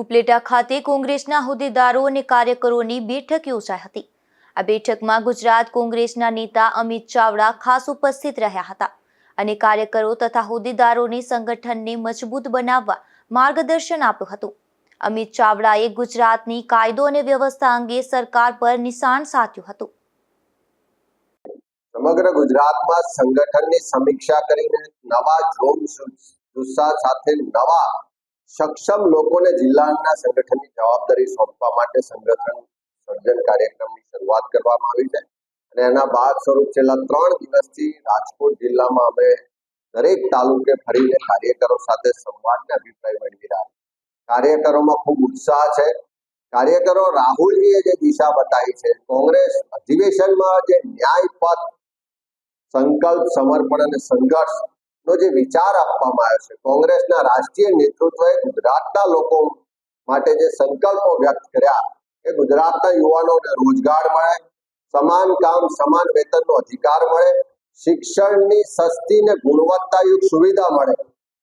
ઉપલેટા ખાતે કોંગ્રેસના હોદ્દેદારો અને કાર્યકરોની બેઠક યોજાઈ હતી. આ બેઠકમાં ગુજરાત કોંગ્રેસના નેતા અમિત ચાવડા ખાસ ઉપસ્થિત રહ્યા હતા અને કાર્યકરો તથા હોદ્દેદારોને સંગઠનને મજબૂત બનાવવા માર્ગદર્શન આપ્યું હતું. અમિત ચાવડાએ ગુજરાતની કાયદો અને વ્યવસ્થા અંગે સરકાર પર નિશાન સાધ્યું હતું. સમગ્ર ગુજરાતમાં સંગઠનની સમીક્ષા કરીને નવા જોમ જુસ્સા સાથે નવા સક્ષમ લોકોને જિલ્લાના સંગઠનની જવાબદારી સોંપવા માટે સંગઠન સર્જન કાર્યક્રમની શરૂઆત કરવામાં આવી છે. અને એના બાદ સ્વરૂપ છેલ્લા ત્રણ દિવસથી રાજકોટ જિલ્લામાં અમે દરેક તાલુકે ફરીને કાર્યકરો સાથે સંવાદને અભિપ્રાય મેળવી રહ્યા કાર્યકરોમાં ખૂબ ઉત્સાહ છે. કાર્યકરો રાહુલજીએ જે દિશા બતાવી છે, કોંગ્રેસ અધિવેશનમાં જે ન્યાય પથ સંકલ્પ, સમર્પણ અને સંઘર્ષ નો જે વિચાર આપવામાં આવ્યો છે, કોંગ્રેસના રાષ્ટ્રીય નેતૃત્વએ ગુજરાતના લોકો માટે જે સંકલ્પો વ્યક્ત કર્યા કે ગુજરાતના યુવાનોને રોજગાર મળે, સમાન કામ, સમાન વેતનનો અધિકાર મળે, શિક્ષણની સસ્તી ને ગુણવત્તાયુક્ત સુવિધા મળે,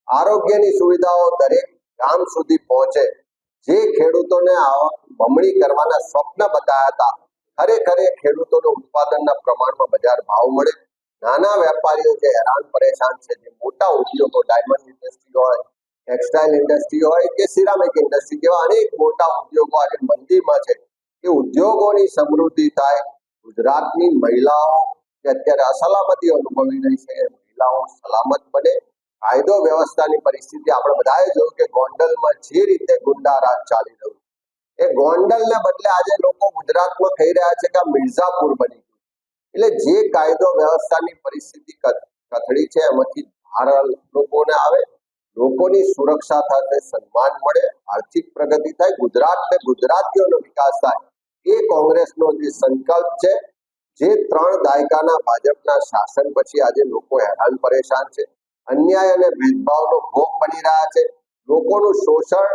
આરોગ્યની સુવિધાઓ દરેક ગામ સુધી પહોંચે. જે ખેડૂતોને આવક બમણી કરવાના સ્વપ્ન બતાવ્યા હતા, ખરેખર ખેડૂતોને ઉત્પાદનના પ્રમાણમાં બજાર ભાવ મળે નાના વેપારીઓ જે હેરાન પરેશાન છે, જે મોટા ઉદ્યોગો ડાયમંડ ઇન્ડસ્ટ્રી હોય ટેક્સટાઇલ ઇન્ડસ્ટ્રી હોય કે સિરામિક ઇન્ડસ્ટ્રી જેવા અનેક મોટા ઉદ્યોગો આજે મંદીમાં છે, એ ઉદ્યોગોની સમૃદ્ધિ થાય, ગુજરાતની મહિલાઓ જે અત્યારે અસલામતી અનુભવી રહી છે મહિલાઓ સલામત બને. કાયદો વ્યવસ્થાની પરિસ્થિતિ આપણે બધાએ જોયું કે ગોંડલમાં જે રીતે ગુંડા રાજ ચાલી રહ્યું એ ગોંડલને બદલે આજે લોકો ગુજરાતમાં કહી રહ્યા છે કે મિર્ઝાપુર બની એટલે જે કાયદો વ્યવસ્થાની પરિસ્થિતિ કથળી છે, એમાંથી બહાર લોકોને આવે, લોકોની સુરક્ષા સાથે સન્માન મળે, આર્થિક પ્રગતિ થાય, ગુજરાત ને ગુજરાતીઓનો વિકાસ થાય. એ કોંગ્રેસનો જે સંકલ્પ છે, જે ત્રણ દાયકાના ભાજપના શાસન પછી આજે લોકો હેરાન પરેશાન છે. અન્યાય અને ભેદભાવનો ભોગ બની રહ્યા છે. લોકોનું શોષણ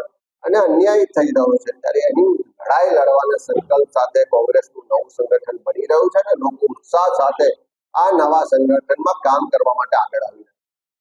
અને અન્યાય થઈ રહ્યો છે. ત્યારે એની લડાઈ લડવાના સંકલ્પ સાથે કોંગ્રેસનું નવું સંગઠન બની રહ્યું છે અને લોકો ઉત્સાહ સાથે આ નવા સંગઠનમાં કામ કરવા માટે આગળ આવી છે.